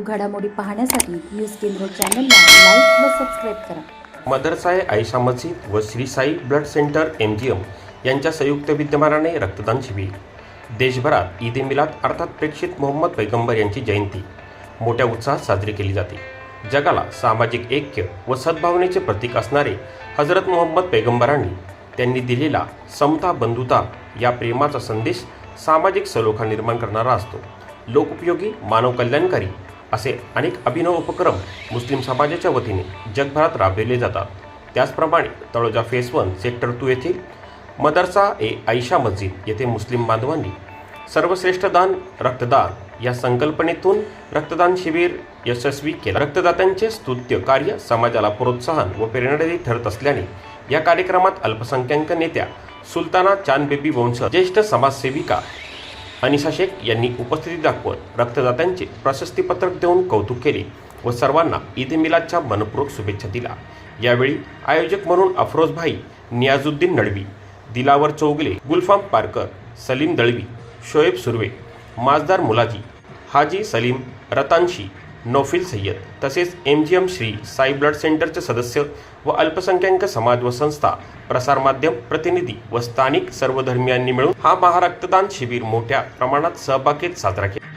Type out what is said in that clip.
घडामोडी पाहण्यासाठी न्यूज केंद्र चॅनलला लाईक व सबस्क्राईब करा. मदरसाय आयशा मस्जिद व Shri Sai blood center M G M यांच्या संयुक्त विद्यमानाने रक्तदान शिबिर. देशभरात ईद ए मिलाद अर्थात प्रेक्षित मोहम्मद पैगंबर यांची जयंती. मोठ्या उत्साहात साजरी केली जाते. जगाला सामाजिक ऐक्य व सद्भावनेचे प्रतीक असणारे हजरत मोहम्मद पैगंबरांनी त्यांनी दिलेला समता बंधुता या प्रेमाचा संदेश सामाजिक सलोखा निर्माण करणारा असतो. लोकउपयोगी मानव कल्याणकारी असे अनेक अभिनव उपक्रम मुस्लिम समाजाच्या वतीने जगभरात राबविले जातात. त्याचप्रमाणे Taloja phase one sector two येथील मदरसा ए आयशा मस्जिद येथे मुस्लिम बांधवांनी सर्वश्रेष्ठ दान रक्तदान या संकल्पनेतून रक्तदान शिबिर यशस्वी केलं. रक्तदात्यांचे स्तुत्य कार्य समाजाला प्रोत्साहन व प्रेरणादायी ठरत असल्याने या कार्यक्रमात अल्पसंख्याक नेत्या सुलताना चांदबेबी वंश ज्येष्ठ समाजसेविका अनिसा शेख यांनी उपस्थिती दाखवत रक्तदात्यांचे प्रशस्तीपत्रक देऊन कौतुक केले व सर्वांना ईद मिलादच्या मनपूर्वक शुभेच्छा दिला यावेळी आयोजक म्हणून अफरोज भाई नियाजुद्दीन नडवी दिलावर चौगले गुलफाम पारकर सलीम दळवी शोएब सुर्वे माजदार मुलाजी हाजी सलीम रतांशी नोफिल सय्यद तसेच M G M Shri Sai blood सेंटरचे सदस्य व अल्पसंख्याक समाज व संस्था प्रसारमाध्यम प्रतिनिधी व स्थानिक सर्वधर्मियांनी मिळून हा महारक्तदान शिबिर मोठ्या प्रमाणात सहभागीत साजरा केला.